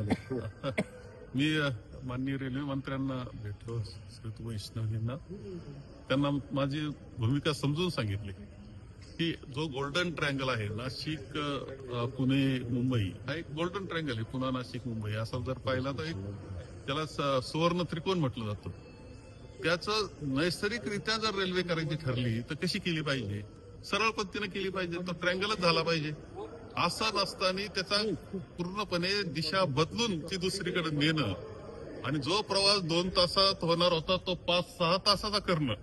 आले. मी माननीय रेल्वे मंत्र्यांना भेटलो श्रीत वैष्णवींना. त्यांना माझी भूमिका समजून सांगितली की जो गोल्डन ट्रँगल आहे नाशिक पुणे मुंबई हा एक गोल्डन ट्रँगल आहे पुन्हा नाशिक मुंबई. असा जर पाहिला तर एक त्याला सुवर्ण त्रिकोण म्हटलं जातं. त्याचं नैसर्गिकरित्या जर रेल्वे करायची ठरली तर कशी केली पाहिजे? सरळ पद्धतीने केली पाहिजे तो ट्रँगलच झाला पाहिजे. असा नसताना त्याचा पूर्णपणे दिशा बदलून ती दुसरीकडे नेणं. आणि जो प्रवास दोन तासात होणार होता तो पाच सहा तासाचा करणं.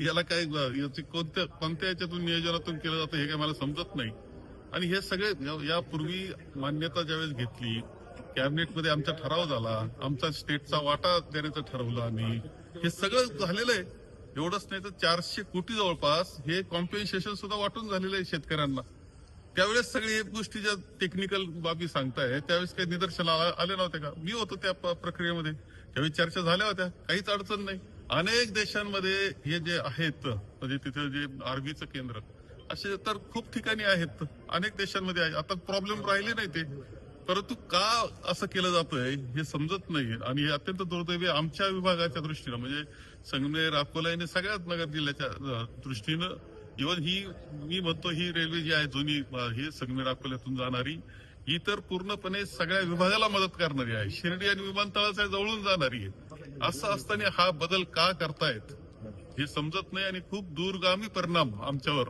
याला काय याची कोणत्या कोणत्या याच्यातून नियोजनातून केलं जातं हे काय मला समजत नाही. आणि हे सगळे या- यापूर्वी मान्यता ज्यावेळेस घेतली कॅबिनेटमध्ये आमचा ठराव झाला आमचा स्टेटचा वाटा देण्याचं ठरवलं आम्ही. हे सगळं झालेलं आहे. एवढंच नाही तर चारशे कोटी जवळपास हे कॉम्पेन्सेशन सुद्धा वाटून झालेलं आहे शेतकऱ्यांना. त्यावेळेस सगळी गोष्टी ज्या टेक्निकल बाबी सांगताय त्यावेळेस काही निदर्शनाला आले नव्हते का? मी होतो त्या प- प्रक्रियेमध्ये. त्यावेळी चर्चा झाल्या होत्या. काहीच अडचण नाही. अनेक देशांमध्ये हे जे आहेत म्हणजे तिथे जे आर्मीचं केंद्र असे तर खूप ठिकाणी आहेत. अनेक देशांमध्ये आहे. आता प्रॉब्लेम राहिले नाही ते. परंतु का असं केलं जातंय हे समजत नाही आणि हे अत्यंत दुर्दैवी आमच्या विभागाच्या दृष्टीनं. म्हणजे संगमेर अकोला आणि सगळ्याच नगर जिल्ह्याच्या दृष्टीनं इव्हन ही मी म्हणतो ही रेल्वे जी आहे जुनी ही संगमेर अकोल्यातून जाणारी ही तर पूर्णपणे सगळ्या विभागाला मदत करणारी आहे. शिर्डी आणि विमानतळाच्या जवळून जाणारी आहे. असं असताना हा बदल का करतायत हे समजत नाही आणि खूप दूरगामी परिणाम आमच्यावर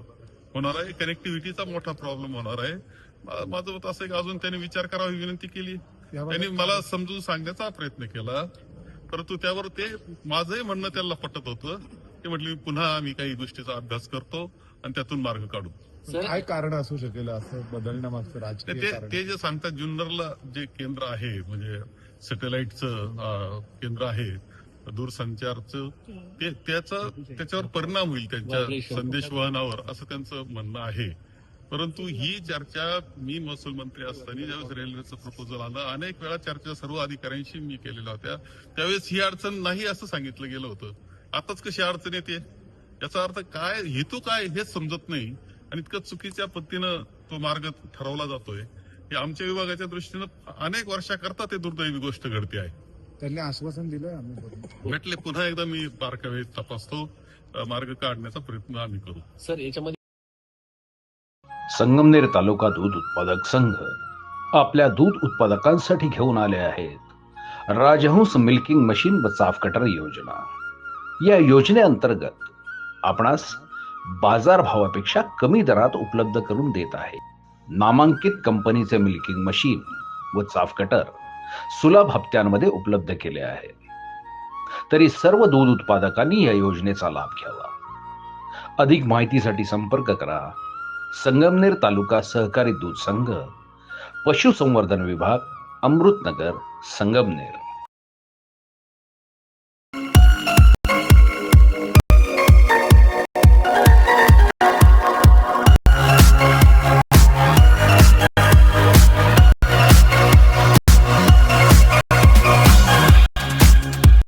होणार आहे. कनेक्टिव्हिटीचा मोठा प्रॉब्लेम होणार आहे. माझं मत असं की अजून त्यांनी विचार करावा ही विनंती केली. त्यांनी मला समजून सांगण्याचा प्रयत्न केला. परंतु त्यावर ते माझंही म्हणणं त्यांना पटत होतं. ते म्हटले मी पुन्हा आम्ही काही गोष्टीचा अभ्यास करतो आणि त्यातून मार्ग काढू. काय कारण असू शकेल असं बदलण्यामागचं ते राजकीय ते- जे सांगतात जुन्नरला जे केंद्र आहे म्हणजे सॅटेलाइटचं केंद्र आहे दूरसंचारचं ते त्याचा त्याच्यावर परिणाम होईल त्यांच्या संदेशवहनावर असं त्यांचं म्हणणं आहे. परंतु ही चर्चा मी महसूल मंत्री असताना ज्यावेळेस रेल्वेचं प्रपोजल आलं अनेक वेळा चर्चा सर्व अधिकाऱ्यांशी मी केलेल्या होत्या. त्यावेळेस ही अडचण नाही असं सांगितलं गेलं होतं. आताच कशी अडचण येते? याचा अर्थ काय हेतू काय हेच समजत नाही आणि इतकं चुकीच्या पद्धतीनं तो मार्ग ठरवला जातोय. हे आमच्या विभागाच्या दृष्टीनं अनेक वर्षाकरता ते दुर्दैवी गोष्ट घडते आहे. त्यांनी आश्वासन दिलं आम्ही. भेटले पुन्हा एकदा मी बारकावे तपासतो. मार्ग काढण्याचा प्रयत्न आम्ही करू. सर याच्यामध्ये संगमनेर तालुका दूध उत्पादक संघ आपल्या दूध उत्पादकांसाठी घेऊन आले आहेत. राजहंस मिल्किंग मशीन व चाफ कटर योजना. या योजनेअंतर्गत आपणास बाजारभावापेक्षा कमी दरात उपलब्ध करून देत आहे. नामांकित कंपनीचे मिल्किंग मशीन व चाफ कटर सुलभ हप्त्यांमध्ये उपलब्ध केले आहे. तरी सर्व दूध उत्पादकांनी या योजनेचा लाभ घ्यावा. अधिक माहितीसाठी संपर्क करा. संगमनेर तालुका सहकारी दूध संघ पशुसंवर्धन विभाग अमृतनगर संगमनेर.